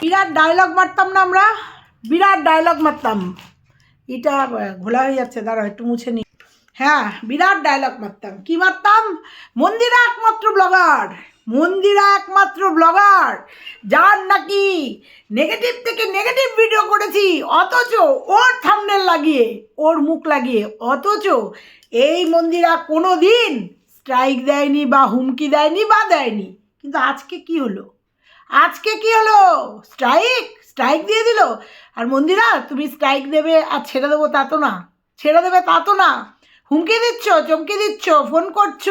বিরাট dialogue মারতাম না আমরা? বিরাট ডায়লগ মারতাম। এটা ঘোলা হয়ে যাচ্ছে, দাঁড়াও, একটু মুছে নি। হ্যাঁ বিরাট ডায়লগ মারতাম। কি মারতাম? মন্দিরা একমাত্র ব্লগার মন্দিরা একমাত্র ব্লগার যার নাকি নেগেটিভ থেকে নেগেটিভ ভিডিও করেছি, অথচ ওর থামনেল লাগিয়ে, ওর মুখ লাগিয়ে, অথচ এই মন্দিরা কোনো দিন স্ট্রাইক দেয়নি বা হুমকি দেয়নি বা দেয়নি। কিন্তু আজকে কি হলো? আজকে কি হলো? স্ট্রাইক স্ট্রাইক দিয়ে দিল? আর মন্দিরা, তুমি স্ট্রাইক দেবে আর ছেড়ে দেবো তা তো না। ছেড়ে দেবে তা তো না। হুমকি দিচ্ছ, চমকে দিচ্ছ, ফোন করছ,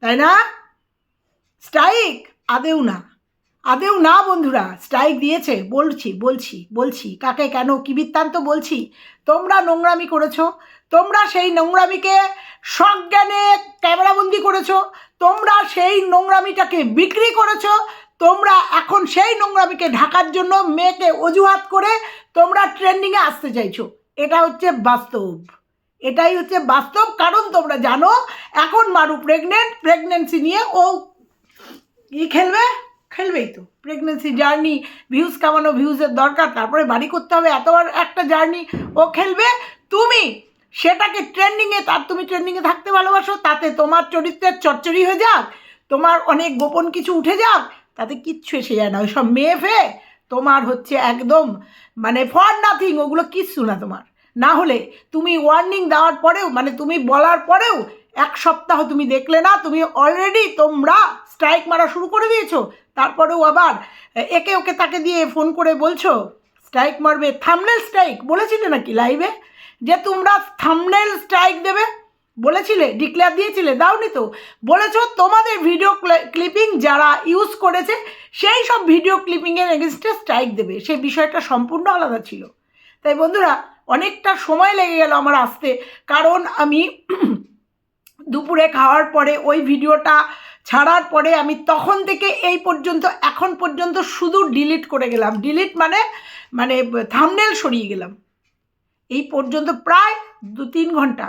তাই না? স্ট্রাইক আদেও না। আদেও না বন্ধুরা স্ট্রাইক দিয়েছে। বলছি বলছি বলছি। কাকে, কেন, কি বৃত্তান্ত বলছি? তোমরা নোংরামি করেছ। তোমরা সেই নোংরামিকে সজ্ঞানে ক্যামেরাবন্দি করেছ। তোমরা সেই নোংরামিটাকে বিক্রি করেছ। তোমরা এখন সেই নোংরামিকে ঢাকার জন্য মেয়েকে অজুহাত করে তোমরা ট্রেন্ডিংয়ে আসতে চাইছো। এটা হচ্ছে বাস্তব। এটাই হচ্ছে বাস্তব কারণ তোমরা জানো, এখন মারু প্রেগনেন্ট প্রেগনেন্সি নিয়ে ও ই খেলবে? খেলবেই তো। প্রেগনেন্সি জার্নি ভিউজ কামানো ভিউজের দরকার, তারপরে বাড়ি করতে হবে, এত বড় একটা জার্নি ও খেলবে। তুমি সেটাকে ট্রেন্ডিংয়ে তার তুমি ট্রেন্ডিংয়ে থাকতে ভালোবাসো, তাতে তোমার চরিত্রের চচ্চড়ি হয়ে যাক, তোমার অনেক গোপন কিছু উঠে যাক তাতে কিচ্ছু এসে যায় না। ওই সব মেয়ে ফে তোমার হচ্ছে একদম মানে ফর নাথিং ওগুলো কিচ্ছু না তোমার। না হলে তুমি ওয়ার্নিং দেওয়ার পরেও মানে তুমি বলার পরেও এক সপ্তাহ তুমি দেখলে না, তুমি অলরেডি তোমরা স্ট্রাইক মারা শুরু করে দিয়েছ। তারপরেও আবার একে ওকে তাকে দিয়ে ফোন করে বলছো স্ট্রাইক মারবে থামনেল স্ট্রাইক বলেছিলে নাকি লাইভে যে তোমরা থামনেল স্ট্রাইক দেবে বলেছিলে ডিক্লেয়ার দিয়েছিলে, দাওনি তো। বলেছ তোমাদের ভিডিও ক্লিপিং যারা ইউজ করেছে, সেই সব ভিডিও ক্লিপিংয়ের এগেনস্টে স্ট্রাইক দেবে। সেই বিষয়টা সম্পূর্ণ আলাদা ছিল। তাই বন্ধুরা, অনেকটা সময় লেগে গেল আমার আসতে। কারণ আমি দুপুরে খাওয়ার পরে, ওই ভিডিওটা ছাড়ার পরে আমি তখন থেকে এই পর্যন্ত, এখন পর্যন্ত শুধু ডিলিট করে গেলাম। ডিলিট মানে মানে থামনেল সরিয়ে গেলাম। এই পর্যন্ত প্রায় দু তিন ঘণ্টা।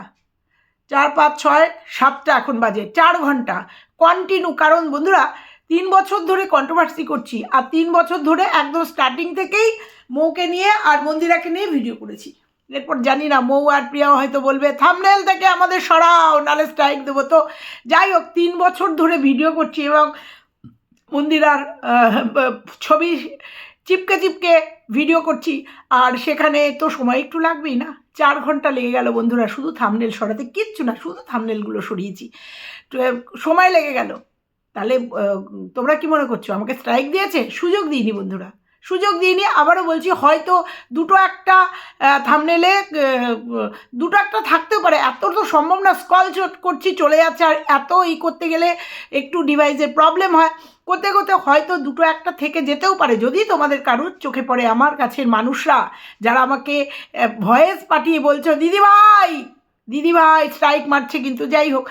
চার পাঁচ ছয় সাতটা এখন বাজে, চার ঘণ্টা। কন্টিনিউ কারণ বন্ধুরা, তিন বছর ধরে কন্ট্রোভার্সি করছি, আর তিন বছর ধরে একদম স্টার্টিং থেকেই মৌকে নিয়ে আর মন্দিরাকে নিয়ে ভিডিও করেছি। এরপর জানি না, মৌ আর প্রিয়াও হয়তো বলবে থামনেল থেকে আমাদের সরাও, নালে স্ট্রাইক দেবো। তো যাই হোক, তিন বছর ধরে ভিডিও করছি এবং মন্দিরার ছবি চিপকে চিপকে ভিডিও করছি, আর সেখানে তো সময় একটু লাগবেই না। চার ঘণ্টা লেগে গেল বন্ধুরা, শুধু থামনেল সরাতে, কিচ্ছু না, শুধু থামনেলগুলো সরিয়েছি। সময় লেগে গেল। তাহলে তোমরা কি মনে করছ? আমাকে স্ট্রাইক দিয়েছে? সুযোগ দিইনি বন্ধুরা। সুযোগ দিইনি, আবারও বলছি হয়তো দুটো একটা থামনেলে দুটো একটা থাকতেও পারে এত তো সম্ভব না স্কল করছি, চলে যাচ্ছে, আর এত ই করতে গেলে একটু ডিভাইসের প্রবলেম হয়। করতে করতে হয়তো দুটো একটা থেকে যেতেও পারে, যদি তোমাদের কারুর চোখে পড়ে আমার কাছের মানুষরা, যারা আমাকে ভয়েস পাঠিয়ে বলছো, দিদিভাই দিদিভাই স্ট্রাইক মারছে কিন্তু, যাই হোক।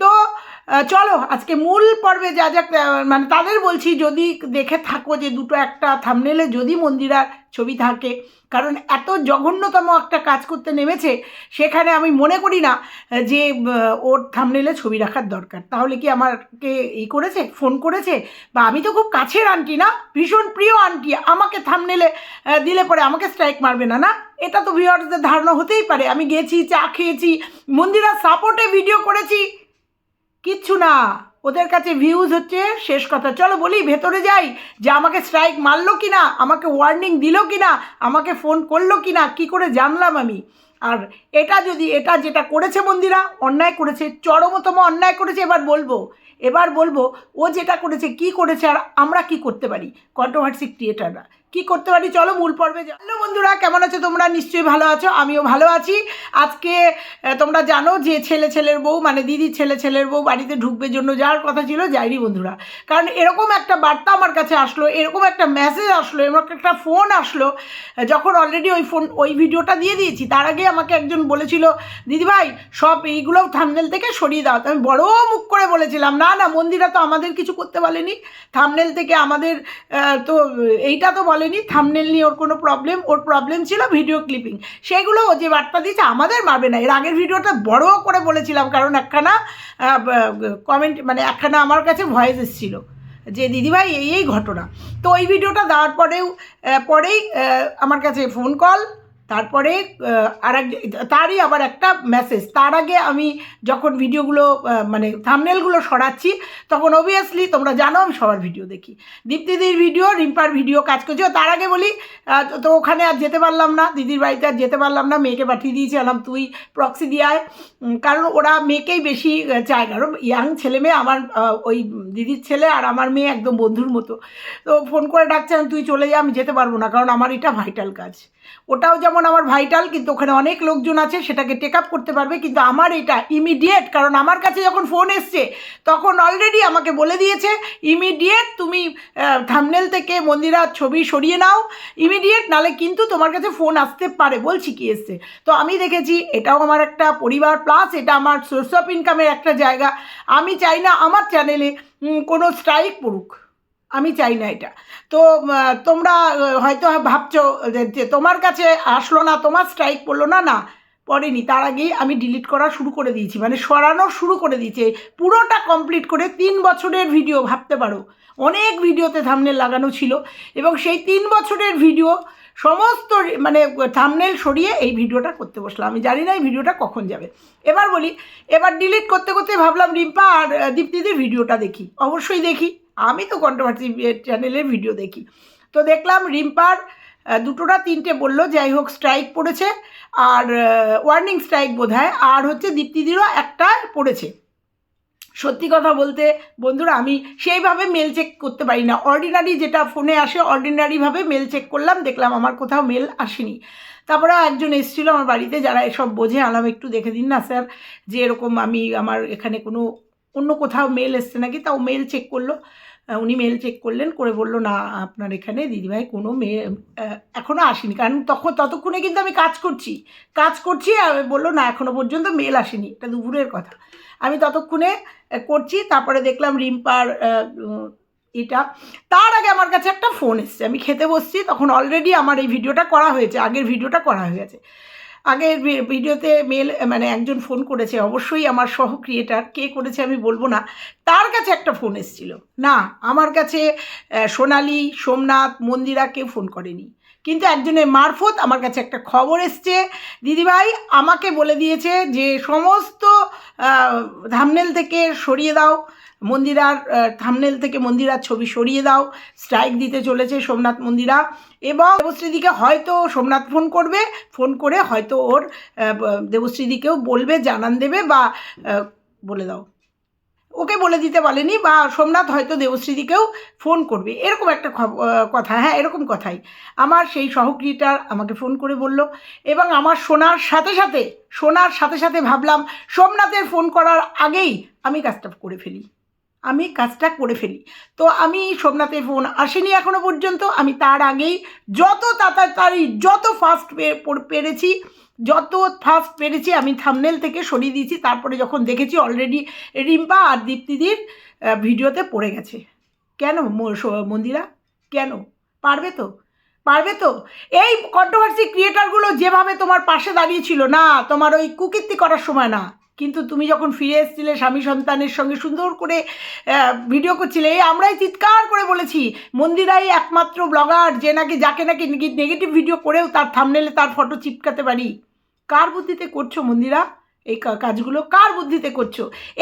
তো চলো, আজকে মূল পর্বে যা যা মানে তাদের বলছি, যদি দেখে থাকো যে দুটো একটা থামনেলে যদি মন্দিরার ছবি থাকে, কারণ এত জঘন্যতম একটা কাজ করতে নেমেছে, সেখানে আমি মনে করি না যে ওর থামনেলে ছবি রাখার দরকার। তাহলে কি আমাকে ই করেছে ফোন করেছে? বা আমি তো খুব কাছের আন্টি না? ভীষণ প্রিয় আন্টি আমাকে থামনেলে দিলে পরে আমাকে স্ট্রাইক মারবে না না? এটা তো ভিউয়ার্সদের ধারণা হতেই পারে। আমি গেছি, চা খেয়েছি, মন্দিরার সাপোর্টে ভিডিও করেছি। কিচ্ছু না। ওদের কাছে ভিউজ হচ্ছে শেষ কথা। চলো বলি, ভেতরে যাই যে আমাকে স্ট্রাইক মারলো কি না আমাকে ওয়ার্নিং দিল কি না আমাকে ফোন করল কি না কী করে জানলাম আমি? আর এটা যদি, এটা যেটা করেছে মন্দিরা অন্যায় করেছে, চরমতম অন্যায় করেছে, এবার বলব। এবার বলব, ও যেটা করেছে, কি করেছে, আর আমরা কি করতে পারি? কন্ট্রোভার্সি ক্রিয়েটাররা কি করতে পারি? চলো মূল পর্বে। হ্যালো বন্ধুরা, কেমন আছো তোমরা? নিশ্চয়ই ভালো আছো, আমিও ভালো আছি। আজকে তোমরা জানো যে ছেলে ছেলের বউ মানে দিদির ছেলে ছেলের বউ বাড়িতে ঢুকবে জন্য যাওয়ার কথা ছিল যাইনি বন্ধুরা। কারণ এরকম একটা বার্তা আমার কাছে আসলো, এরকম একটা মেসেজ আসলো, এরকম একটা ফোন আসলো, যখন অলরেডি ওই ফোন ওই ভিডিওটা দিয়ে দিয়েছি, তার আগে আমাকে একজন বলেছিল, দিদিভাই, সব এইগুলো থামনেল থেকে সরিয়ে দাও। আমি বড় মুখ করে বলেছিলাম, না না, মন্দিরা তো আমাদের কিছু করতে পারেনি থামনেল থেকে আমাদের তো এইটা তো বলেনি থামনেল নিয়ে ওর কোনো প্রবলেম ওর প্রবলেম ছিল ভিডিও ক্লিপিং সেগুলো ও যে বার্তা দিয়েছে আমাদের মারবে না। এর আগের ভিডিওটা বড় করে বলেছিলাম, কারণ একখানা কমেন্ট মানে একখানা আমার কাছে ভয়েস এসেছিল যে, দিদিভাই, এই এই ঘটনা। তো ওই ভিডিওটা দেওয়ার পরেও পরেই আমার কাছে ফোন কল তারপরে আর এক তারই আবার একটা মেসেজ তার আগে আমি যখন ভিডিওগুলো মানে থামনেলগুলো সরাচ্ছি তখন অবভিয়াসলি তোমরা জানো আমি সবার ভিডিও দেখি। দীপ্তিদির ভিডিও রিম্পার ভিডিও কাজ করছি। তার আগে বলি তো- ওখানে আর যেতে পারলাম না দিদির বাড়িতে আর যেতে পারলাম না মেয়েকে পাঠিয়ে দিয়েছি আলাম তুই প্রক্সি দিয়ে আয়। উম, কারণ ওরা মেয়েকেই বেশি চায়। কারণ ইয়াং ছেলে মেয়ে আমার ওই দিদির ছেলে আর আমার মেয়ে একদম বন্ধুর মতো। তো ফোন করে ডাকছে তুই চলে যা আমি যেতে পারব না কারণ আমার এটা ভাইটাল কাজ। ওটাও যেমন আমার ভাইটাল কিন্তু ওখানে অনেক লোকজন আছে, সেটাকে টেক আপ করতে পারবে, কিন্তু আমার এটা ইমিডিয়েট কারণ আমার কাছে যখন ফোন এসছে, তখন অলরেডি আমাকে বলে দিয়েছে ইমিডিয়েট তুমি থামনেল থেকে মন্দিরার ছবি সরিয়ে নাও ইমিডিয়েট নালে কিন্তু তোমার কাছে ফোন আসতে পারে। বলছি, কি এসছে? তো আমি দেখেছি, এটাও আমার একটা পরিবার প্লাস এটা আমার সোর্স অফ ইনকামের একটা জায়গা। আমি চাই না আমার চ্যানেলে কোনো স্ট্রাইক পড়ুক। আমি চাই না এটা। তো তোমরা হয়তো ভাবছ যে- তোমার কাছে আসলো না, তোমার স্ট্রাইক পড়ল, না না, পড়েনি। তার আগেই আমি ডিলিট করা শুরু করে দিয়েছি। মানে সরানো শুরু করে দিয়েছি। পুরোটা কমপ্লিট করে তিন বছরের ভিডিও ভাবতে পারো। অনেক ভিডিওতে থামনেল লাগানো ছিল এবং সেই তিন বছরের ভিডিও সমস্ত মানে থামনেল সরিয়ে এই ভিডিওটা করতে বসলাম। আমি জানি না এই ভিডিওটা কখন যাবে। এবার বলি, এবার ডিলিট করতে করতে ভাবলাম, রিম্পা আর দীপ্তিদের ভিডিওটা দেখি। অবশ্যই দেখি। আমি তো কন্ট্রোভার্সি চ্যানেলের ভিডিও দেখি। তো দেখলাম রিম্পার আহ, দুটো না তিনটে বলল যাই হোক স্ট্রাইক পড়েছে। আর ওয়ার্নিং স্ট্রাইক বোধ আর হচ্ছে দীপ্তিদিরও একটা পড়েছে। সত্যি কথা বলতে বন্ধুরা আমি সেইভাবে মেল চেক করতে পারি না। অর্ডিনারি যেটা ফোনে আসে অর্ডিনারিভাবে মেল চেক করলাম দেখলাম আমার কোথাও মেল আসেনি। তারপরে একজন এসেছিল আমার বাড়িতে যারা এসব বোঝে আলাম একটু দেখে দিন না স্যার যে এরকম আমি আমার এখানে কোনো অন্য কোথাও মেল এসছে নাকি তাও মেল চেক করল। উনি মেল চেক করলেন, করে বলল, না, আপনার এখানে দিদিভাই কোনো মেয়ে এখনও আসেনি। কারণ তখন, ততক্ষণে কিন্তু আমি কাজ করছি। কাজ করছি আর বলল, না এখনও পর্যন্ত মেল আসেনি। এটা দুপুরের কথা। আমি ততক্ষণে করছি, তারপরে দেখলাম রিম্পার এটা। তার আগে আমার কাছে একটা ফোন এসছে। আমি খেতে বসছি, তখন অলরেডি আমার এই ভিডিওটা করা হয়েছে, আগের ভিডিওটা করা হয়ে গেছে। আগের ভিডিওতে মেল মানে একজন ফোন করেছে, অবশ্যই আমার সহ ক্রিয়েটার কে করেছে আমি বলব না। তার কাছে একটা ফোন এসেছিল। না, আমার কাছে সোনালি, সোমনাথ, মন্দিরা কেউ ফোন করেনি। কিন্তু একজনের মারফত আমার কাছে একটা খবর এসছে। দিদিভাই আমাকে বলে দিয়েছে যে, সমস্ত থামনেল থেকে সরিয়ে দাও। মন্দিরার থামনেল থেকে মন্দিরার ছবি সরিয়ে দাও। স্ট্রাইক দিতে চলেছে সোমনাথ মন্দিরা। এবং দেবশ্রীদিকে হয়তো সোমনাথ ফোন করবে, ফোন করে হয়তো ওর দেবশ্রীদিকেও বলবে, জানান দেবে বা বলে দাও। ওকে বলে দিতে বলেনি বা সোমনাথ হয়তো দেবশ্রীদিকেও ফোন করবে। এরকম একটা কথা হ্যাঁ এরকম কথাই। আমার সেই সহক্রিয়েটার আমাকে ফোন করে বলল এবং আমার শোনার সাথে সাথে, শোনার সাথে সাথে ভাবলাম সোমনাথের ফোন করার আগেই আমি কাজটা করে ফেলি। আমি কাজটা করে ফেলি। তো আমি সোমনাথের ফোন আসেনি এখনও পর্যন্ত। আমি তার আগেই যত তাড়াতাড়ি, যত ফাস্ট পেরেছি যত ফাস্ট পেরেছি আমি থামনেল থেকে সরিয়ে দিয়েছি, তারপরে যখন দেখেছি অলরেডি রিম্পা আর দীপ্তিদির ভিডিওতে পড়ে গেছে। কেন মন্দিরা? কেন? পারবে তো? পারবে তো? এই কন্ট্রোভার্সি ক্রিয়েটারগুলো যেভাবে তোমার পাশে দাঁড়িয়েছিল না, তোমার ওই কুকীর্তি করার সময় না। কিন্তু তুমি যখন ফিরে এসেছিলে, স্বামী সন্তানের সঙ্গে সুন্দর করে ভিডিও করছিলে, এই আমরাই চিৎকার করে বলেছি, মন্দিরাই একমাত্র ব্লগার যে নাকি, যাকে নাকি নেগেটিভ ভিডিও করেও তার থামনেলে তার ফটো চিপকাতে পারি। কার বুদ্ধিতে করছ মন্দিরা? এই কাজগুলো কার বুদ্ধিতে করছ?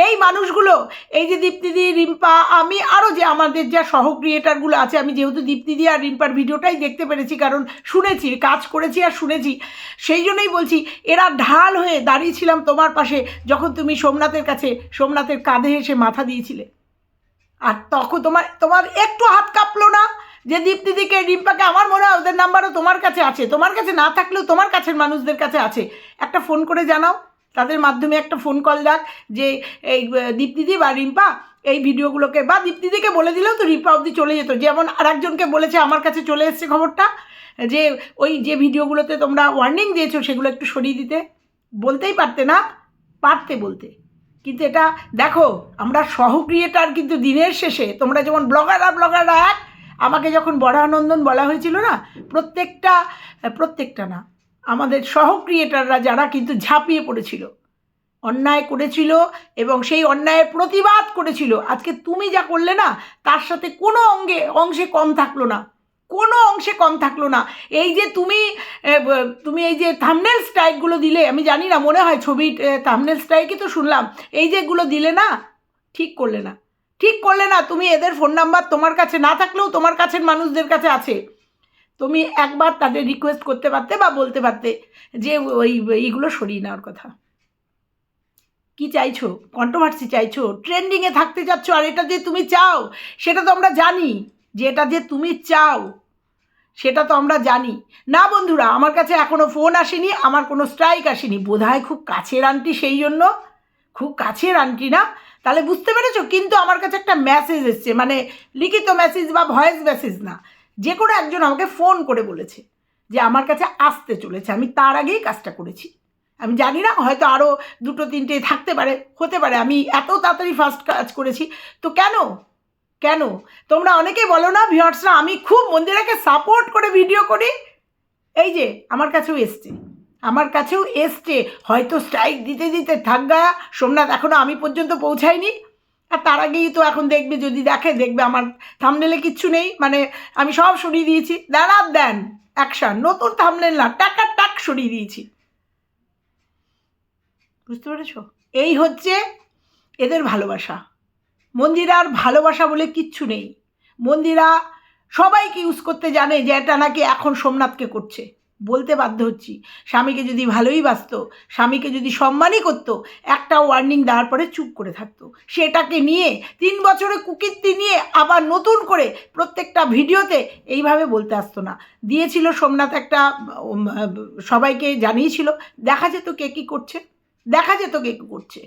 এই মানুষগুলো, এই যে দীপ্তিদি, রিম্পা, আমি আরও যে আমাদের যা সহ ক্রিয়েটারগুলো আছে, আমি যেহেতু দীপ্তিদি আর রিম্পার ভিডিওটাই দেখতে পেরেছি, কারণ শুনেছি, কাজ করেছি আর শুনেছি, সেই জন্যই বলছি, এরা ঢাল হয়ে দাঁড়িয়েছিলাম তোমার পাশে যখন তুমি সোমনাথের কাছে, সোমনাথের কাঁধে এসে মাথা দিয়েছিলে। আর তখন তোমার তোমার একটু হাত কাঁপলো না? যে দীপ্তিদিকে রিম্পাকে আমার মনে হয় ওদের নাম্বারও তোমার কাছে আছে। তোমার কাছে না থাকলেও তোমার কাছের মানুষদের কাছে আছে। একটা ফোন করে জানাও। তাদের মাধ্যমে একটা ফোন কল যাক যে এই দীপ্তিদি বা রিম্পা এই ভিডিওগুলোকে বা দীপ্তিদিকে বলে দিলেও তো রিম্পা অবধি চলে যেত। যেমন আরেকজনকে বলেছে আমার কাছে চলে এসছে খবরটা, যে ওই যে ভিডিওগুলোতে তোমরা ওয়ার্নিং দিয়েছ সেগুলো একটু সরিয়ে দিতে। বলতেই পারতে না, পারতে বলতে। কিন্তু এটা দেখো, আমরা সহ ক্রিয়েটার কিন্তু দিনের শেষে, তোমরা যেমন ব্লগাররা ব্লগাররা এক আমাকে যখন বরানন্দন বলা হয়েছিল না, প্রত্যেকটা প্রত্যেকটা না, আমাদের সহ ক্রিয়েটাররা যারা কিন্তু ঝাঁপিয়ে পড়েছিল, অন্যায় করেছিল এবং সেই অন্যায়ের প্রতিবাদ করেছিল, আজকে তুমি যা করলে না, তার সাথে কোনো অঙ্গে, অংশে কম থাকল না, কোনো অংশে কম থাকল না। এই যে তুমি তুমি এই যে থামনেল স্ট্রাইকগুলো দিলে, আমি জানি না, মনে হয় ছবি থামনেল স্ট্রাইকই তো শুনলাম, এই যেগুলো দিলে না, ঠিক করলে না। ঠিক করলে না তুমি এদের ফোন নাম্বার তোমার কাছে না থাকলেও তোমার কাছের মানুষদের কাছে আছে। তুমি একবার তাদের রিকোয়েস্ট করতে পারতে বা বলতে পারতে যে ওই, এইগুলো সরিয়ে নেওয়ার কথা। কি চাইছো? কন্ট্রোভার্সি চাইছো? ট্রেন্ডিংয়ে থাকতে চাচ্ছ আর এটা যে তুমি চাও, সেটা তো আমরা জানি যে এটা যে তুমি চাও, সেটা তো আমরা জানি। না বন্ধুরা, আমার কাছে এখনও ফোন আসেনি, আমার কোনো স্ট্রাইক আসেনি। বোধহয় খুব কাছের আনটি সেই জন্য খুব কাছের আন্টি না? তাহলে বুঝতে পেরেছ? কিন্তু আমার কাছে একটা মেসেজ এসছে মানে লিখিত মেসেজ বা ভয়েস মেসেজ না। যে কোনো একজন আমাকে ফোন করে বলেছে যে আমার কাছে আসতে চলেছে। আমি তার আগেই কাজটা করেছি। আমি জানি না, হয়তো আরও দুটো তিনটে থাকতে পারে, হতে পারে। আমি এত তাড়াতাড়ি ফার্স্ট কাজ করেছি। তো কেন? কেন? তোমরা অনেকেই বলো না ভিউয়ার্সরা আমি খুব মন্দিরাকে সাপোর্ট করে ভিডিও করি। এই যে, আমার কাছেও এসছে। আমার কাছেও এসছে। হয়তো স্ট্রাইক দিতে দিতে থাকগা সোমনাথ এখনও আমি পর্যন্ত পৌঁছাইনি আর তার আগেই তো এখন দেখবে, যদি দেখে, দেখবে আমার থামনেলে কিচ্ছু নেই। মানে আমি সব সরিয়ে দিয়েছি। আর দেন অ্যাকশন নতুন থামনেল না, টাকা টাক সরিয়ে দিয়েছি। বুঝতে পেরেছ? এই হচ্ছে এদের ভালোবাসা। মন্দিরার ভালোবাসা বলে কিচ্ছু নেই। মন্দিরা সবাইকে ইউজ করতে জানে যে এটা নাকি এখন সোমনাথকে করছে। বলতে বাধ্য হচ্ছি। স্বামীকে যদি ভালোই বাসত স্বামীকে যদি সম্মানই করতো, একটা ওয়ার্নিং দেওয়ার পরে চুপ করে থাকতো। সেটাকে নিয়ে, তিন বছরে কুকীর্তি নিয়ে আবার নতুন করে প্রত্যেকটা ভিডিওতে এইভাবে বলতে আসতো না। দিয়েছিল সোমনাথ একটা সবাইকে জানিয়েছিল, দেখা যেত কে কী করছে, দেখা যেত কে কী করছে।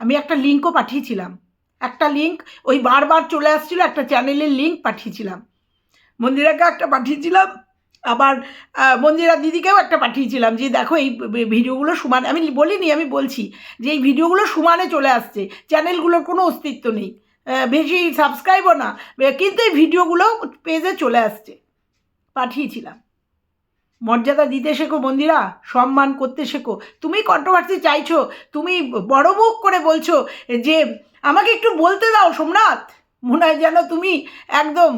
আমি একটা লিঙ্কও পাঠিয়েছিলাম। একটা লিঙ্ক, ওই বারবার চলে আসছিল, একটা চ্যানেলের লিঙ্ক পাঠিয়েছিলাম। মন্দিরাকে একটা পাঠিয়েছিলাম আবার মন্দিরা দিদিকেও একটা পাঠিয়েছিলাম যে, দেখো, এই ভিডিওগুলো সমান আমি বলিনি, আমি বলছি যে, এই ভিডিওগুলো সমানে চলে আসছে, চ্যানেলগুলোর কোনো অস্তিত্ব নেই বেশি সাবস্ক্রাইবও না কিন্তু এই ভিডিওগুলো পেজে চলে আসছে। পাঠিয়েছিলাম। মর্যাদা দিতে শেখো মন্দিরা, সম্মান করতে শেখো। তুমি কন্ট্রোভার্সি চাইছো, তুমি বড় মুখ করে বলছো যে, আমাকে একটু বলতে দাও সোমনাথ। মনে হয় যেন তুমি একদম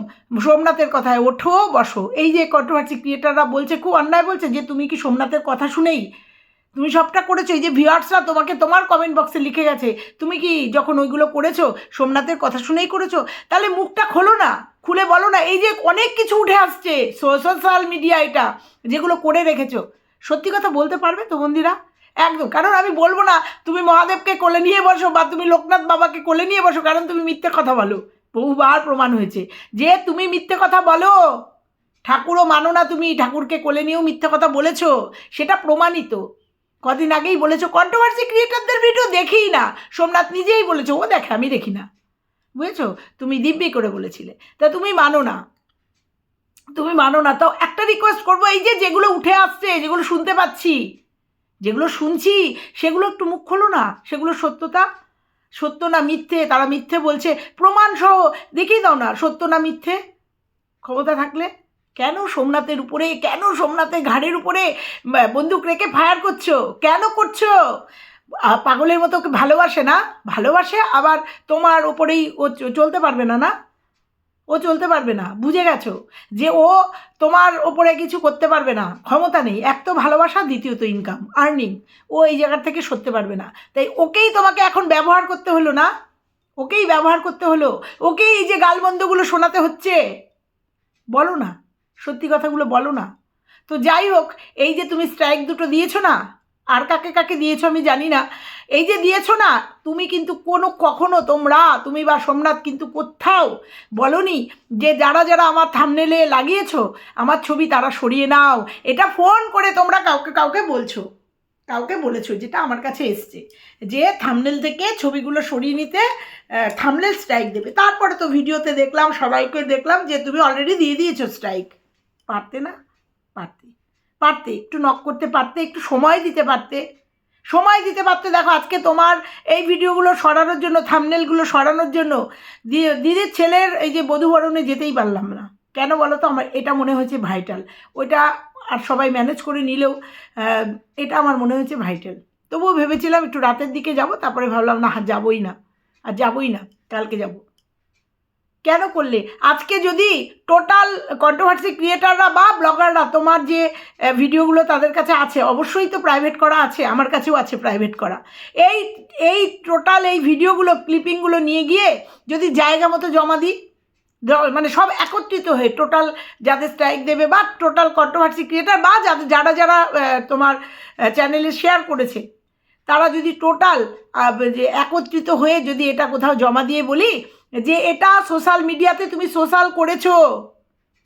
সোমনাথের কথায় ওঠো, বসো। এই যে কন্ট্রোভার্সি ক্রিয়েটাররা বলছে, খুব অন্যায় বলছে যে, তুমি কি সোমনাথের কথা শুনেই? তুমি সবটা করেছ? এই যে ভিউয়ার্সরা তোমাকে তোমার কমেন্ট বক্সে লিখে গেছে, তুমি কি যখন ওইগুলো করেছ, সোমনাথের কথা শুনেই করেছ? তাহলে মুখটা খোলো না, খুলে বলো না। এই যে অনেক কিছু উঠে আসছে সোশ্যাল মিডিয়া এটা, যেগুলো করে রেখেছো। সত্যি কথা বলতে পারবে তো বন্দিরা একদম। কারণ আমি বলব না, তুমি মহাদেবকে কোলে নিয়ে বসো বা তুমি লোকনাথ বাবাকে কোলে নিয়ে বসো, কারণ তুমি মিথ্যে কথা বলো। বহুবার প্রমাণ হয়েছে। যে তুমি মিথ্যে কথা বলো, ঠাকুরও মানো না তুমি, ঠাকুরকে কোলে নিয়েও মিথ্যে কথা বলেছ, সেটা প্রমাণিত। কদিন আগেই বলেছ কন্ট্রোভার্সি ক্রিয়েটারদের ভিডিও দেখেই না। সোমনাথ নিজেই বলেছ, ও দেখে, আমি দেখি না। বুঝেছ? তুমি দিব্যি করে বলেছিলে। তা তুমি মানো না। তুমি মানো না। তো একটা রিকোয়েস্ট করব, এই যে যেগুলো উঠে আসছে, যেগুলো শুনতে পাচ্ছি যেগুলো শুনছি, সেগুলো একটু মুখ খোলো না, সেগুলো সত্যতা। সত্য না মিথ্যে, তারা মিথ্যে বলছে। প্রমাণ সহ দেখিয়ে দাও না, সত্য না মিথ্যে। ক্ষমতা থাকলে কেন সোমনাথের উপরে, কেন সোমনাথের ঘাড়ের উপরে বন্দুক রেখে ফায়ার করছ? কেন করছ? পাগলের মতো ভালোবাসে না? ভালোবাসে, আবার তোমার ওপরেই ও চলতে পারবে না না? ও চলতে পারবে না, বুঝে গেছো? যে ও তোমার ওপরে কিছু করতে পারবে না, ক্ষমতা নেই, এক তো ভালোবাসা দ্বিতীয়ত ইনকাম আর্নিং ও এই জায়গার থেকে সরতে পারবে না। তাই ওকেই তোমাকে এখন ব্যবহার করতে হলো না? ওকেই ব্যবহার করতে হলো? ওকেই এই যে গালমন্দগুলো শোনাতে হচ্ছে? বলো না, সত্যি কথাগুলো বলো না। তো যাই হোক, এই যে তুমি স্ট্রাইক দুটো দিয়েছ না, আর কাকে কাকে দিয়েছ আমি জানি না এই যে দিয়েছ না, তুমি কিন্তু কোনো, কখনো তোমরা, তুমি বা সোমনাথ কিন্তু কোথাও বলনি যে যারা যারা আমার থামনেলে লাগিয়েছো, আমার ছবি তারা সরিয়ে নাও। এটা ফোন করে তোমরা কাউকে কাউকে বলছো। কাউকে বলেছ, যেটা আমার কাছে এসছে। যে থামনেল থেকে ছবিগুলো সরিয়ে নিতে থামনেল স্ট্রাইক দেবে। তারপরে তো ভিডিওতে দেখলাম, সবাইকে দেখলাম যে তুমি অলরেডি দিয়ে দিয়েছ স্ট্রাইক পারতে না? পারতে। পারতে, একটু নক করতে পারতে, একটু সময় দিতে পারতে। সময় দিতে পারতে দেখো, আজকে তোমার এই ভিডিওগুলো সরানোর জন্য থামনেলগুলো সরানোর জন্য দিদির ছেলের এই যে বধূবরণে যেতেই পারলাম না। কেন বলো তো? আমার, এটা মনে হয়েছে ভাইটাল ওইটা আর সবাই ম্যানেজ করে নিলেও এটা আমার মনে হয়েছে ভাইটাল তবুও ভেবেছিলাম একটু রাতের দিকে যাব, তারপরে ভাবলাম, না, যাবই না। আর যাবই না, কালকে যাব। কেন করলে? আজকে যদি টোটাল কন্ট্রোভার্সি ক্রিয়েটাররা বা ব্লগাররা তোমার যে ভিডিওগুলো তাদের কাছে আছে, অবশ্যই তো প্রাইভেট করা আছে, আমার কাছেও আছে প্রাইভেট করা। এই এই টোটাল এই ভিডিওগুলো ক্লিপিংগুলো নিয়ে গিয়ে যদি জায়গা মতো জমা দিই মানে সব একত্রিত হয়ে টোটাল যাদের স্ট্রাইক দেবে বা টোটাল কন্ট্রোভার্সি ক্রিয়েটার বা যাদের, যারা যারা তোমার চ্যানেলে শেয়ার করেছে, তারা যদি টোটাল যে একত্রিত হয়ে যদি এটা কোথাও জমা দিয়ে বলি যে এটা সোশ্যাল মিডিয়াতে তুমি সোশ্যাল করেছ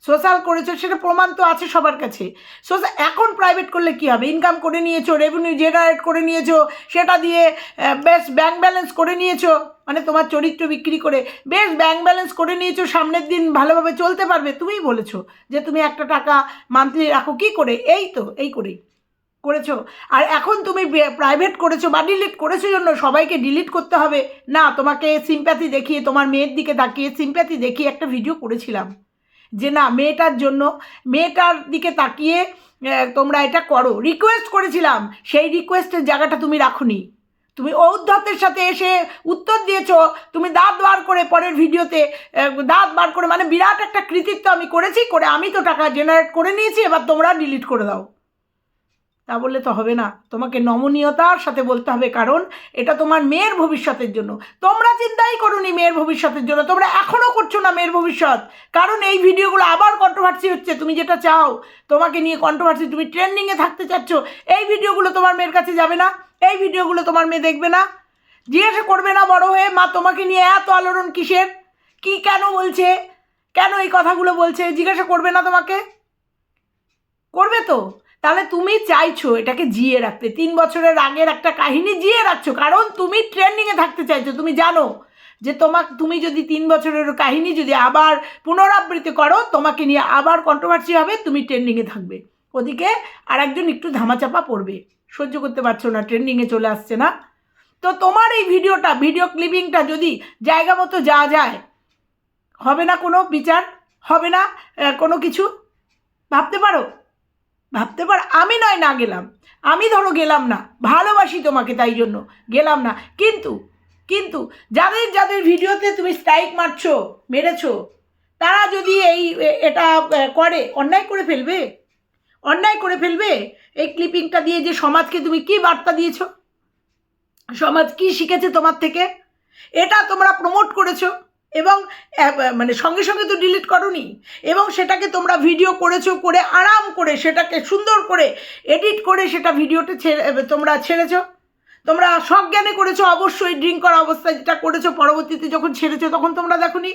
সোশ্যাল করেছ, সেটা প্রমাণ তো আছে সবার কাছে। সোশ্যাল এখন প্রাইভেট করলে কি হবে? ইনকাম করে নিয়েছো রেভিনিউ জেনারেট করে নিয়েছো, সেটা দিয়ে বেশ ব্যাংক ব্যালেন্স করে নিয়েছো মানে তোমার চরিত্র বিক্রি করে, বেশ ব্যাংক ব্যালেন্স করে নিয়েছো, সামনের দিন ভালোভাবে চলতে পারবে, তুমিই বলেছ যে তুমি একটা টাকা মান্থলি রাখো, কি করে? এই তো, এই করেই। করেছ। আর এখন তুমি প্রাইভেট করেছ বা ডিলিট করেছ জন্য সবাইকে ডিলিট করতে হবে। না, তোমাকে সিম্প্যাথি দেখিয়ে, তোমার মেয়ের দিকে তাকিয়ে সিম্প্যাথি দেখিয়ে একটা ভিডিও করেছিলাম। যে না, মেয়েটার জন্য, মেয়েটার দিকে তাকিয়ে তোমরা এটা করো। রিকোয়েস্ট করেছিলাম। সেই রিকোয়েস্টের জায়গাটা তুমি রাখুনি। তুমি ঔদ্ধত্যের সাথে এসে উত্তর দিয়েছ। তুমি দাঁত বার করে পরের ভিডিওতে দাঁত বার করে মানে বিরাট একটা কৃতিত্ব আমি করেছি, করে আমি তো টাকা জেনারেট করে নিয়েছি, এবার তোমরা ডিলিট করে দাও। তা বললে তো হবে না। তোমাকে নমনীয়তার সাথে বলতে হবে, কারণ এটা তোমার মেয়ের ভবিষ্যতের জন্য। তোমরা চিন্তাই করোনি মেয়ের ভবিষ্যতের জন্য। তোমরা এখনও করছ না মেয়ের ভবিষ্যৎ। কারণ এই ভিডিওগুলো আবার কন্ট্রোভার্সি হচ্ছে। তুমি যেটা চাও, তোমাকে নিয়ে কন্ট্রোভার্সি তুমি ট্রেন্ডিংয়ে থাকতে চাচ্ছ, এই ভিডিওগুলো তোমার মেয়ের কাছে যাবে না। এই ভিডিওগুলো তোমার মেয়ে দেখবে না। জিজ্ঞাসা করবে না বড় হয়ে, মা, তোমাকে নিয়ে এত আলোড়ন কিসের? কি কেন বলছে? কেন এই কথাগুলো বলছে? জিজ্ঞাসা করবে না তোমাকে? করবে তো? তাহলে তুমি চাইছো এটাকে জিয়ে রাখতে। তিন বছরের আগের একটা কাহিনী জিয়ে রাখছো। কারণ তুমি ট্রেন্ডিংয়ে থাকতে চাইছো, তুমি জানো যে তোমাক তুমি যদি তিন বছরের কাহিনী যদি আবার পুনরাবৃত্তি করো, তোমাকে নিয়ে আবার কন্ট্রোভার্সি হবে, তুমি ট্রেন্ডিংয়ে থাকবে। ওদিকে আর একজন একটু ধামাচাপা পড়বে। সহ্য করতে পারছ না ট্রেন্ডিংয়ে চলে আসছে না। তো তোমার এই ভিডিওটা ভিডিও ক্লিপিংটা যদি জায়গা মতো যা যায়, হবে না কোনো বিচার, হবে না কোনো কিছু? ভাবতে পারো? ভাবতে পার, আমি নয় না গেলাম। আমি ধরো গেলাম না, ভালোবাসি তোমাকে তাই জন্য, গেলাম না। কিন্তু কিন্তু যাদের যাদের ভিডিওতে তুমি স্ট্রাইক মারছো, মেরেছো, তারা যদি এই এটা করে, অন্যায় করে ফেলবে? অন্যায় করে ফেলবে? এই ক্লিপিংটা দিয়ে যে সমাজকে তুমি কি বার্তা দিয়েছ? সমাজ কি শিখেছে তোমার থেকে? এটা তোমরা প্রমোট করেছ? এবং মানে সঙ্গে সঙ্গে তো ডিলিট করনি। এবং সেটাকে তোমরা ভিডিও করেছ করে আরাম করে সেটাকে সুন্দর করে এডিট করে সেটা ভিডিওটা ছেড়ে তোমরা ছেড়েছো। তোমরা সজ্ঞানে করেছ, অবশ্যই ড্রিঙ্ক করা অবস্থায় যেটা করেছ, পরবর্তীতে যখন ছেড়েছো তখন তোমরা দেখোনি,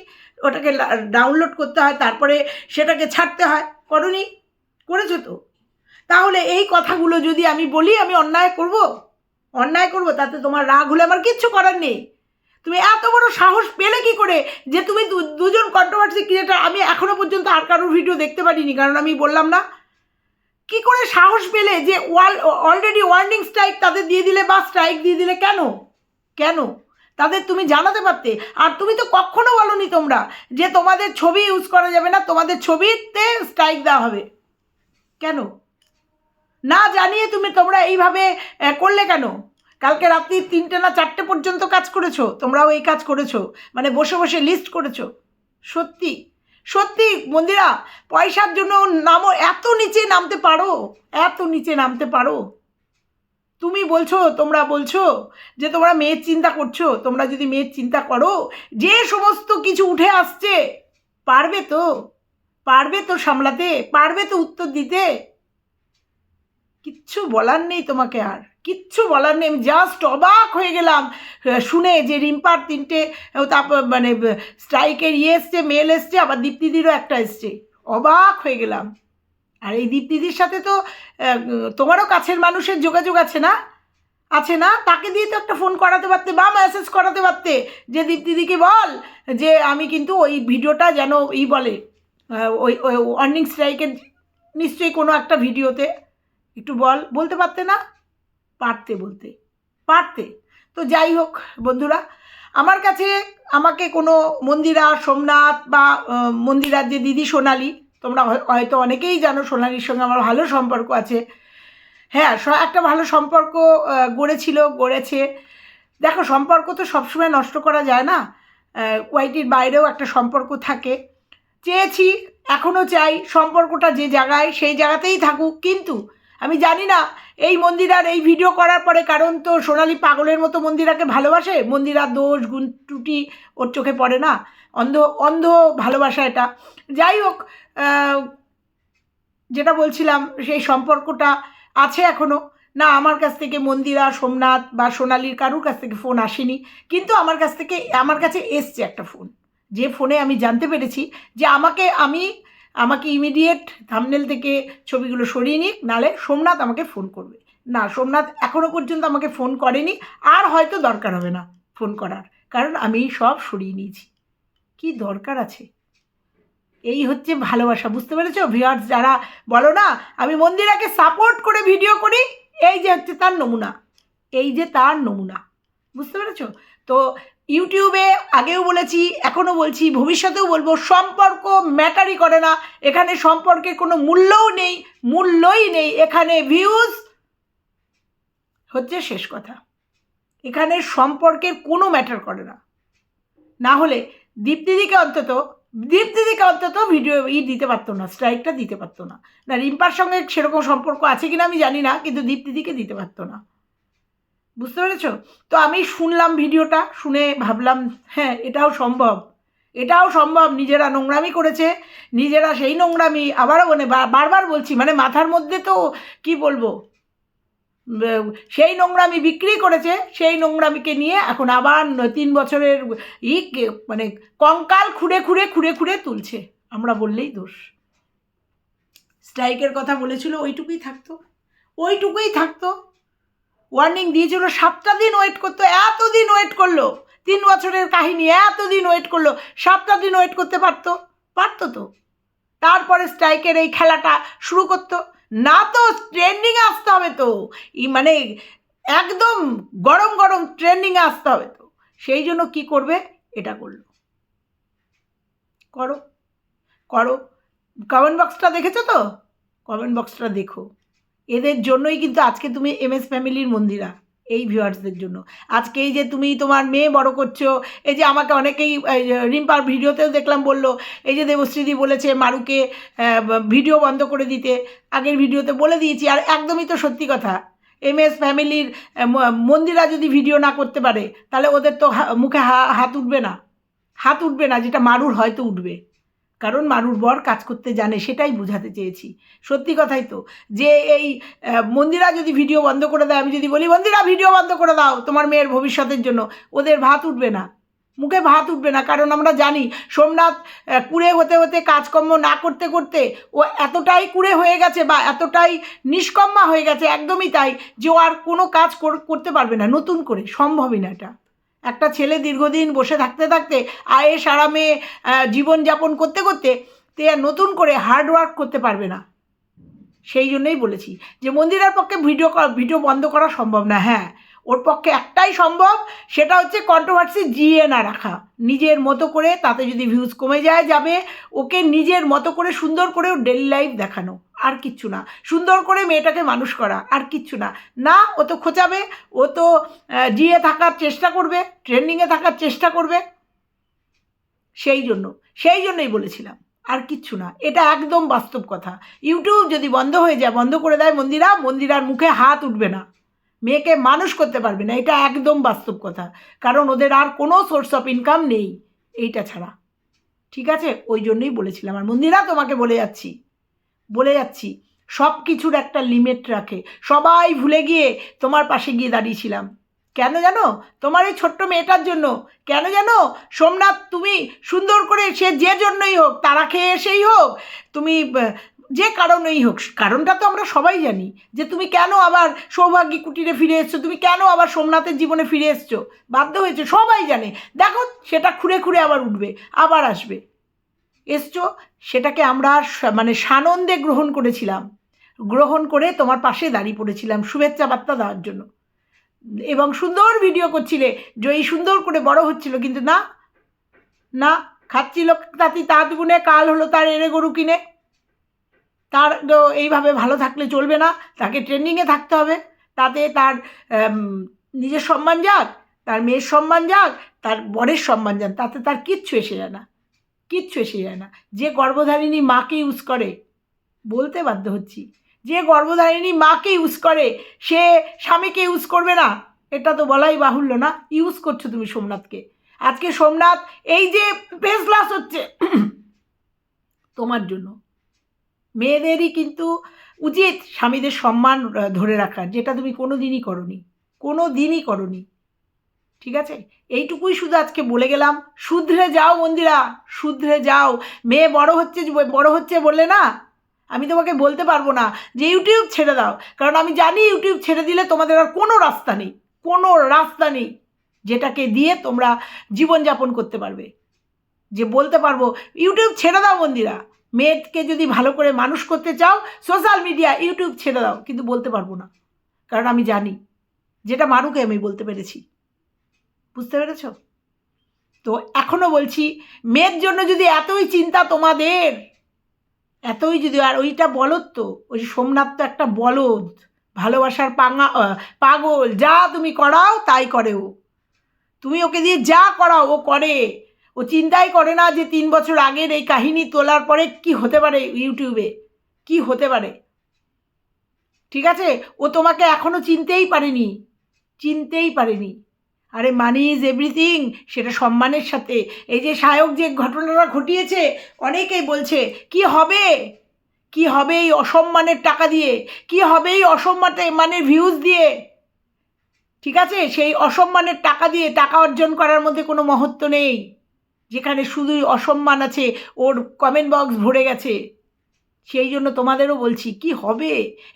ওটাকে ডাউনলোড করতে হয়, তারপরে সেটাকে ছাড়তে হয়, করনি, করেছ তো? তাহলে এই কথাগুলো যদি আমি বলি, আমি অন্যায় করব? অন্যায় করব? তাতে তোমার রাগ হলে আমার কিচ্ছু করার নেই। তুমি এত বড় সাহস পেলে কি করে যে তুমি দুজন কন্ট্রোভার্সি ক্রিয়েটার আমি এখনও পর্যন্ত আর কারোর ভিডিও দেখতে পারিনি, কারণ আমি বললাম না। কি করে সাহস পেলে যে ওয়াল অলরেডি ওয়ার্নিং স্ট্রাইক তাদের দিয়ে দিলে বা স্ট্রাইক দিয়ে দিলে কেন? কেন? তাদের তুমি জানাতে পারতে। আর তুমি তো কখনো বলনি তোমরা যে তোমাদের ছবি ইউজ করা যাবে না, তোমাদের ছবিতে স্ট্রাইক দেওয়া হবে। কেন? না জানিয়ে তুমি তোমরা এইভাবে করলে কেন? কালকে রাত্রি তিনটে না চারটে পর্যন্ত কাজ করেছ, তোমরাও এই কাজ করেছ মানে বসে বসে লিস্ট করেছ। সত্যি সত্যি, মন্দিরা, পয়সার জন্য নামো, এত নিচে নামতে পারো, এত নিচে নামতে পারো। তুমি বলছো, তোমরা বলছো যে তোমরা মেয়ের চিন্তা করছ, তোমরা যদি মেয়ের চিন্তা করো, যে সমস্ত কিছু উঠে আসছে, পারবে তো পারবে তো সামলাতে, পারবে তো উত্তর দিতে। কিচ্ছু বলার নেই তোমাকে আর। কিচ্ছু বলার নেই, আমি জাস্ট অবাক হয়ে গেলাম। শুনে যে রিম্পার তিনটে তারপর মানে স্ট্রাইকের ইয়ে এসছে, মেল এসছে, আবার দীপ্তিদিরও একটা এসছে। অবাক হয়ে গেলাম। আর এই দীপ্তিদির সাথে তো তোমারও কাছের মানুষের যোগাযোগ আছে না? আছে না? তাকে দিয়ে তো একটা ফোন করাতে পারতে, বা মেসেজ করাতে পারতে। যে দীপ্তিদিকে বল, যে আমি কিন্তু ওই ভিডিওটা যেন ই বলে ওই ওই ওয়ার্নিং স্ট্রাইকের নিশ্চয়ই কোনো একটা ভিডিওতে। একটু বল, বলতে পারতে না? পারতে বলতে, পারতে। তো যাই হোক বন্ধুরা, আমার কাছে আমাকে কোনো মন্দিরা, সোমনাথ বা মন্দিরার যে দিদি সোনালি, তোমরা হয়- হয়তো অনেকেই জানো সোনালির সঙ্গে আমার ভালো সম্পর্ক আছে। হ্যাঁ একটা ভালো সম্পর্ক গড়েছিল, গড়েছে। দেখো, সম্পর্ক তো সবসময় নষ্ট করা যায় না। কোয়াইটির বাইরেও একটা সম্পর্ক থাকে। চেয়েছি এখনও চাই, সম্পর্কটা যে জায়গায়, সেই জায়গাতেই থাকুক। কিন্তু আমি জানি না, এই মন্দিরার এই ভিডিও করার পরে কারণ তো সোনালি পাগলের মতো মন্দিরাকে ভালোবাসে? মন্দিরার দোষ, গুণ, ত্রুটি ওর চোখে পড়ে না? অন্ধ অন্ধ ভালোবাসা এটা। যাই হোক যেটা বলছিলাম, সেই সম্পর্কটা আছে এখনও না, আমার কাছ থেকে মন্দিরা, সোমনাথ বা সোনালির কারুর কাছ থেকে ফোন আসেনি। কিন্তু আমার কাছ থেকে, আমার কাছে এসছে একটা ফোন যে ফোনে আমি জানতে পেরেছি যে আমাকে আমি আমাকে ইমিডিয়েট থামনেল থেকে ছবিগুলো সরিয়ে নিক, নালে সোমনাথ আমাকে ফোন করবে। না, সোমনাথ এখনও পর্যন্ত আমাকে ফোন করেনি, আর হয়তো দরকার হবে না ফোন করার, কারণ আমি সব সরিয়ে নিয়েছি। কি দরকার আছে? এই হচ্ছে ভালোবাসা, বুঝতে পেরেছ? ভিউয়ার্স যারা বলো না, আমি মন্দিরাকে সাপোর্ট করে ভিডিও করি, এই যে হচ্ছে তার নমুনা, এই যে তার নমুনা, বুঝতে পেরেছ? তো ইউটিউবে আগেও বলেছি, এখনও বলছি, ভবিষ্যতেও বলব, সম্পর্ক ম্যাটারই করে না। এখানে সম্পর্কের কোনো মূল্যও নেই, মূল্যই নেই। এখানে ভিউজ হচ্ছে শেষ কথা। এখানে সম্পর্কের কোনো ম্যাটার করে না। না হলে দীপ্তিদিকে অন্তত দীপ্তিদিকে অন্তত ভিডিও ই দিতে পারতো না স্ট্রাইকটা দিতে পারতো না। না, রিম্পার সঙ্গে সেরকম সম্পর্ক আছে কিনা আমি জানি না, কিন্তু দীপ্তিদিকে দিতে পারতো না। বুঝতে পেরেছ? তো আমি শুনলাম ভিডিওটা, শুনে ভাবলাম হ্যাঁ এটাও সম্ভব। এটাও সম্ভব, নিজেরা নোংরামি করেছে, নিজেরা সেই নোংরামি আবারও মানে বারবার বলছি মানে মাথার মধ্যে তো কি বলব? সেই নোংরামি বিক্রি করেছে, সেই নোংরামিকে নিয়ে এখন আবার তিন বছরের ই মানে কঙ্কাল খুঁড়ে খুঁড়ে খুঁড়ে খুঁড়ে তুলছে। আমরা বললেই দোষ। স্ট্রাইকের কথা বলেছিল, ওইটুকুই থাকতো। ওইটুকুই থাকতো। ওয়ার্নিং দিয়েছিল, সাতটা দিন ওয়েট করতো, এতদিন ওয়েট করল। তিন বছরের কাহিনী, এতদিন ওয়েট করল। সাতটা দিন ওয়েট করতে পারতো? পারতো তো। তারপরে স্ট্রাইকের এই খেলাটা শুরু করতো। না তো ট্রেন্ডিংয়ে আসতে হবে তো। ই মানে একদম গরম গরম ট্রেন্ডিংয়ে আসতে হবে তো। সেই জন্য কি করবে? এটা করল। করো। করো। কমেন্ট বক্সটা দেখেছ তো? কমেন্ট বক্সটা দেখো। এদের জন্যই কিন্তু আজকে তুমি এম এস ফ্যামিলির মন্দিরা, এই ভিউয়ার্সদের জন্য। আজকে এই যে তুমি তোমার মেয়ে বড় করছ, এই যে আমাকে অনেকেই রিম্পার ভিডিওতেও দেখলাম বলল, এই যে দেবশ্রীদি বলেছে মারুকে ভিডিও বন্ধ করে দিতে। আগের ভিডিওতে বলে দিয়েছি, আর একদমই তো সত্যি কথা। এম এস ফ্যামিলির মন্দিরা যদি ভিডিও না করতে পারে, তাহলে ওদের তো মুখে হাত উঠবে না। হাত উঠবে না, যেটা মারুর হয়তো উঠবে। কারণ মারুর বর কাজ করতে জানে, সেটাই বোঝাতে চেয়েছি। সত্যি কথাই তো, যে এই মন্দিরা যদি ভিডিও বন্ধ করে দেয়, আমি যদি বলি, মন্দিরা, ভিডিও বন্ধ করে দাও তোমার মেয়ের ভবিষ্যতের জন্য। ওদের ভাত উঠবে না। মুখে ভাত উঠবে না, কারণ আমরা জানি সোমনাথ কুড়ে হতে হতে কাজকর্ম না করতে করতে ও এতটাই কুড়ে হয়ে গেছে বা এতটাই নিষ্কম্মা হয়ে গেছে, একদমই তাই যে ও আর কোনো কাজ কর- করতে পারবে না, নতুন করে, সম্ভবই না এটা। একটা ছেলে দীর্ঘদিন বসে থাকতে থাকতে আয়েস আরামে মেয়ে জীবনযাপন করতে করতে তে আর নতুন করে হার্ড ওয়ার্ক করতে পারবে না। সেই জন্যই বলেছি যে মন্দিরার পক্ষে ভিডিও ভিডিও বন্ধ করা সম্ভব না হ্যাঁ। ওর পক্ষে একটাই সম্ভব, সেটা হচ্ছে কন্ট্রোভার্সি জিয়ে না রাখা। নিজের মতো করে তাতে যদি ভিউজ কমে যায় যাবে, ওকে নিজের মতো করে সুন্দর করে ডেলি লাইফ দেখানো। আর কিচ্ছু না। সুন্দর করে মেয়েটাকে মানুষ করা। আর কিচ্ছু না। না, ও তো খোঁচাবে। ও তো জিয়ে থাকার চেষ্টা করবে। ট্রেন্ডিংয়ে থাকার চেষ্টা করবে। সেই জন্য। সেই জন্যই বলেছিলাম। আর কিচ্ছু না। এটা একদম বাস্তব কথা। ইউটিউব যদি বন্ধ হয়ে যায়, বন্ধ করে দেয় মন্দিরা, মন্দিরার মুখে হাত উঠবে না। মেয়েকে মানুষ করতে পারবে না, এটা একদম বাস্তব কথা। কারণ ওদের আর কোনো সোর্স অফ ইনকাম নেই এইটা ছাড়া। ঠিক আছে? ওই জন্যই বলেছিলাম। আর মন্দিরা, তোমাকে বলে যাচ্ছি। বলে যাচ্ছি সব কিছুর একটা লিমিট রাখে। সবাই ভুলে গিয়ে তোমার পাশে গিয়ে দাঁড়িয়েছিলাম। কেন জানো? তোমার এই ছোট্ট মেয়েটার জন্য। কেন জানো? সোমনাথ, তুমি সুন্দর করে সে যে জন্যই হোক, তারা খেয়ে এসেই হোক, তুমি যে কারণেই হোক, কারণটা তো আমরা সবাই জানি যে তুমি কেন আবার সৌভাগ্যী কুটিরে ফিরে এসছো? তুমি কেন আবার সোমনাথের জীবনে ফিরে এসছো? বাধ্য হয়েছে, সবাই জানে। দেখো, সেটা খুঁড়ে খুঁড়ে আবার উঠবে, আবার আসবে। এসছো, সেটাকে আমরা মানে সানন্দে গ্রহণ করেছিলাম। গ্রহণ করে তোমার পাশে দাঁড়িয়ে পড়েছিলাম শুভেচ্ছা বার্তা দেওয়ার জন্য। এবং সুন্দর ভিডিও করছিলে, জয়ী সুন্দর করে বড় হচ্ছিল, কিন্তু না না, খাচ্ছিল, তাতি তাঁত গুনে কাল হলো তার এড়ে গরু কিনে। তার এইভাবে ভালো থাকলে চলবে না, তাকে ট্রেন্ডিংয়ে থাকতে হবে। তাতে তার নিজের সম্মান যাক, তার মেয়ের সম্মান যাক, তার বরের সম্মান যাক, তাতে তার কিচ্ছু এসে যায় না। কিচ্ছু এসে যায় না। যে গর্ভধারিণী মাকে ইউজ করে, বলতে বাধ্য হচ্ছি, যে গর্ভধারিণী মাকে ইউজ করে, সে স্বামীকে ইউজ করবে না, এটা তো বলাই বাহুল্য না ইউজ করছ তুমি সোমনাথকে। আজকে সোমনাথ এই যে পেস হচ্ছে, তোমার জন্য। মেয়েদেরই কিন্তু উচিত স্বামীদের সম্মান ধরে রাখার যেটা তুমি কোনো দিনই করনি কোনো দিনই করনি। ঠিক আছে? এইটুকুই শুধু আজকে বলে গেলাম। শুধরে যাও মন্দিরা, শুধরে যাও। মেয়ে বড় হচ্ছে বড় হচ্ছে বললে না, আমি তোমাকে বলতে পারব না যে ইউটিউব ছেড়ে দাও। কারণ আমি জানি ইউটিউব ছেড়ে দিলে তোমাদের আর কোনো রাস্তা নেই, কোনো রাস্তা নেই যেটাকে দিয়ে তোমরা জীবনযাপন করতে পারবে। যে বলতে পারব, ইউটিউব ছেড়ে দাও মন্দিরা। মেয়েকে যদি ভালো করে মানুষ করতে চাও সোশ্যাল মিডিয়া ইউটিউব ছেড়ে দাও, কিন্তু বলতে পারব না। কারণ আমি জানি, যেটা মানুকে আমি বলতে পেরেছি। বুঝতে পেরেছ? তো এখনও বলছি, মেয়ের জন্য যদি এতই চিন্তা তোমাদের, এতই যদি, আর ওইটা বলদ তো, ওই সোমনাথ তো একটা বলদ, ভালোবাসার পাঙা পাগল, যা তুমি করাও তাই করে ও। তুমি ওকে দিয়ে যা করাও ও করে ও চিন্তাই করে না যে তিন বছর আগের এই কাহিনী তোলার পরে কি হতে পারে ইউটিউবে? কি হতে পারে? ঠিক আছে? ও তোমাকে এখনও চিনতেই পারেনি। চিনতেই পারেনি। আরে মানি ইজ এভরিথিং! সেটা সম্মানের সাথে। এই যে সায়ক যে ঘটনাটা ঘটিয়েছে, অনেকেই বলছে, কি হবে? কি হবে এই অসম্মানের টাকা দিয়ে? কি হবে এই অসম্মানে মানে ভিউজ দিয়ে? ঠিক আছে? সেই অসম্মানের টাকা দিয়ে টাকা অর্জন করার মধ্যে কোনো মহত্ব নেই। যেখানে শুধুই অসম্মান আছে, ওর কমেন্ট বক্স ভরে গেছে। সেই জন্য তোমাদেরও বলছি, কি হবে?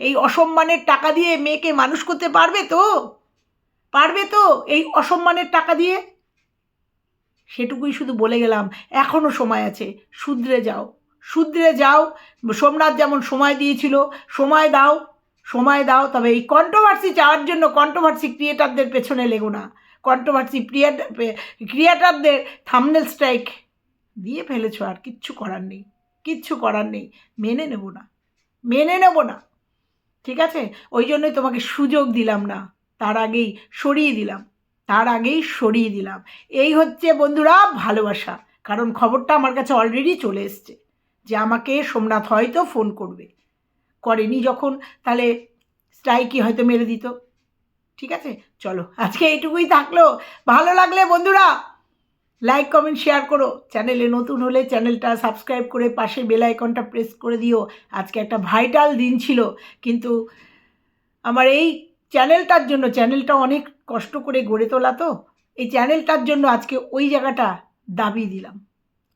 এই অসম্মানের টাকা দিয়ে মেয়েকে মানুষ করতে পারবে তো? পারবে তো এই অসম্মানের টাকা দিয়ে? সেটুকুই শুধু বলে গেলাম এখনও সময় আছে, শুধরে যাও। শুধরে যাও, সোমনাথ যেমন সময় দিয়েছিল, সময় দাও সময় দাও, তবে এই কন্ট্রোভার্সি চাওয়ার জন্য কন্ট্রোভার্সি ক্রিয়েটারদের পেছনে লেগো না। কন্ট্রোভার্সি ক্রিয়েটারদের থামনেল স্ট্রাইক দিয়ে ফেলেছো আর কিচ্ছু করার নেই। কিচ্ছু করার নেই। মেনে নেব না। মেনে নেব না। ঠিক আছে? ওই জন্যই তোমাকে সুযোগ দিলাম না। তার আগেই সরিয়ে দিলাম। তার আগেই সরিয়ে দিলাম। এই হচ্ছে বন্ধুরা ভালোবাসা। কারণ খবরটা আমার কাছে অলরেডি চলে এসছে যে আমাকে সোমনাথ হয়তো ফোন করবে। করেনি যখন, তাহলে স্ট্রাইকই হয়তো মেরে দিত। ঠিক আছে? চলো, আজকে এইটুকুই থাকল। ভালো লাগলে বন্ধুরা লাইক কমেন্ট শেয়ার করো। চ্যানেলে নতুন হলে চ্যানেলটা সাবস্ক্রাইব করে পাশে বেল আইকনটা প্রেস করে দিও। আজকে একটা ভাইটাল দিন ছিল, কিন্তু আমার এই চ্যানেলটার জন্য, চ্যানেলটা অনেক কষ্ট করে গড়ে তোলা তো, এই চ্যানেলটার জন্য আজকে ওই জায়গাটা দাবি দিলাম।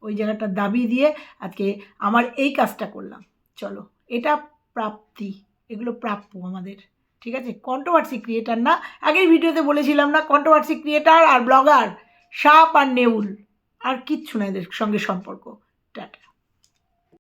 ওই জায়গাটা দাবি দিয়ে আজকে আমার এই কাজটা করলাম। চলো, এটা প্রাপ্তি, এগুলো প্রাপ্য আমাদের। ঠিক আছে? কন্ট্রোভার্সি ক্রিয়েটার না? আগের ভিডিওতে বলেছিলাম না কন্ট্রোভার্সি ক্রিয়েটার আর ব্লগার সাপ আর নেউল, আর কিচ্ছু না এদের সঙ্গে সম্পর্ক। টাটা।